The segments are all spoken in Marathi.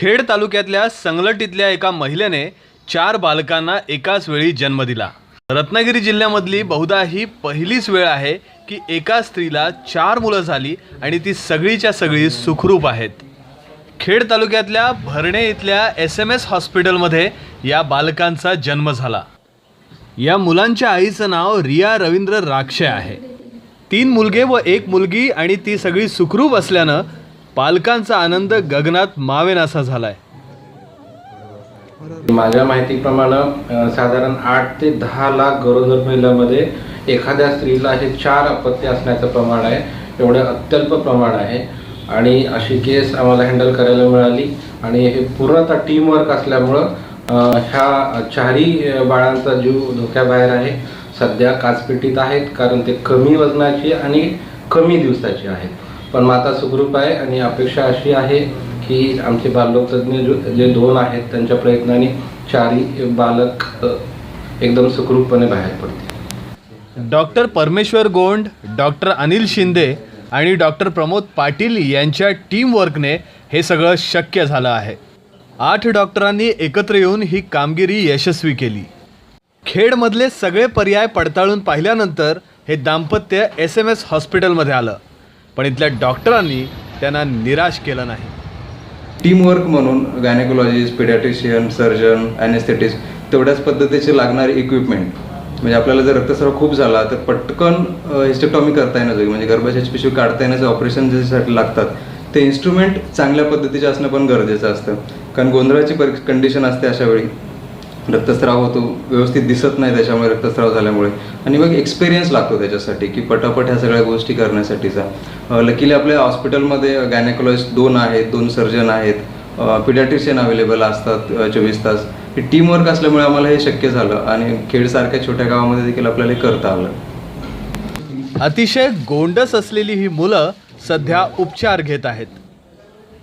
खेड तालुक्यातल्या संगलटीतल्या एका महिलेने चार बालकांना एकाच वेळी जन्म दिला. रत्नागिरी जिल्ह्यामधली बहुधा ही पहिलीच वेळ आहे की एका स्त्रीला चार मुलं झाली आणि ती सगळीच्या सगळी सुखरूप आहेत. खेड तालुक्यातल्या भरणे इथल्या एस एम एस हॉस्पिटलमध्ये या बालकांचा जन्म झाला. या मुलांच्या आईचं नाव रिया रवींद्र राक्षे आहे. तीन मुलगे व एक मुलगी आणि ती सगळी सुखरूप असल्यानं पालकांचा आनंद गगनात मावेनासा झालाय. माझ्या माहितीप्रमाणे साधारण आठ ते दहा लाख गरोदर महिलांमध्ये एखाद्या स्त्रीला हे चार अपत्य असण्याचं प्रमाण आहे. एवढं अत्यल्प प्रमाण आहे. आणि अशी केस आम्हाला हँडल करायला मिळाली. आणि हे पूर्णतः टीमवर्क असल्यामुळं ह्या चारही बाळांचा जीव धोक्याबाहेर आहे. सध्या काचपेटीत आहेत कारण ते कमी वजनाची आणि कमी दिवसाची आहेत. पण माता सुखरूप आहे आणि अपेक्षा अशी आहे की आमचे बाललोकतज्ञ जे दोन आहेत त्यांच्या प्रयत्नाने चारही बालक एकदम सुखरूपपणे बाहेर पडतील. डॉक्टर परमेश्वर गोंड डॉक्टर अनिल शिंदे आणि डॉक्टर प्रमोद पाटील यांच्या टीमवर्कने हे सगळं शक्य झालं आहे. आठ डॉक्टरांनी एकत्र येऊन ही कामगिरी यशस्वी केली. खेडमधले सगळे पर्याय पडताळून पाहिल्यानंतर हे दाम्पत्य एस एम एस हॉस्पिटलमध्ये आलं. पण इथल्या डॉक्टरांनी त्यांना निराश केलं नाही. टीमवर्क म्हणून गायनेकोलॉजिस्ट पिडॅट्रिशियन सर्जन ॲनेस्थेटिस्ट तेवढ्याच पद्धतीचे लागणारे इक्विपमेंट म्हणजे आपल्याला जर रक्तस्राव खूप झाला तर पटकन हिस्टेक्टॉमी करता म्हणजे येण्याचं म्हणजे गर्भाशयाची पिशवी काढता येण्याचे ऑपरेशन ज्याच्यासाठी लागतात ते इन्स्ट्रुमेंट चांगल्या पद्धतीचे असणं पण गरजेचं असतं. कारण गोंधळाची परि कंडिशन असते अशा वेळी रक्तस्राव होतो व्यवस्थित दिसत नाही त्याच्यामुळे रक्तस्राव झाल्यामुळे. आणि मग एक्सपिरियन्स लागतो त्याच्यासाठी की पटापट ह्या सगळ्या गोष्टी करण्यासाठीचा. लकीली आपल्या हॉस्पिटलमध्ये गायनेकोलॉजिस्ट दोन आहेत दोन सर्जन आहेत. पिडॅट्रिशियन अवेलेबल असतात चोवीस तास. हे टीमवर्क असल्यामुळे आम्हाला हे शक्य झालं आणि खेडसारख्या छोट्या गावामध्ये देखील आपल्याला हे करता आलं. अतिशय गोंडस असलेली ही मुलं सध्या उपचार घेत आहेत.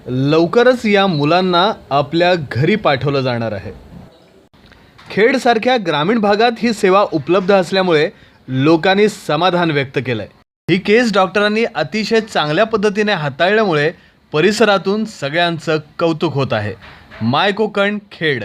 लवकरच या मुलांना आपल्या घरी पाठवलं जाणार आहे. खेडसारख्या ग्रामीण भागात ही सेवा उपलब्ध असल्यामुळे लोकांनी समाधान व्यक्त केलंय. ही केस डॉक्टरांनी अतिशय चांगल्या पद्धतीने हाताळल्यामुळे परिसरातून सगळ्यांचं कौतुक होत आहे. माय कोकण खेड.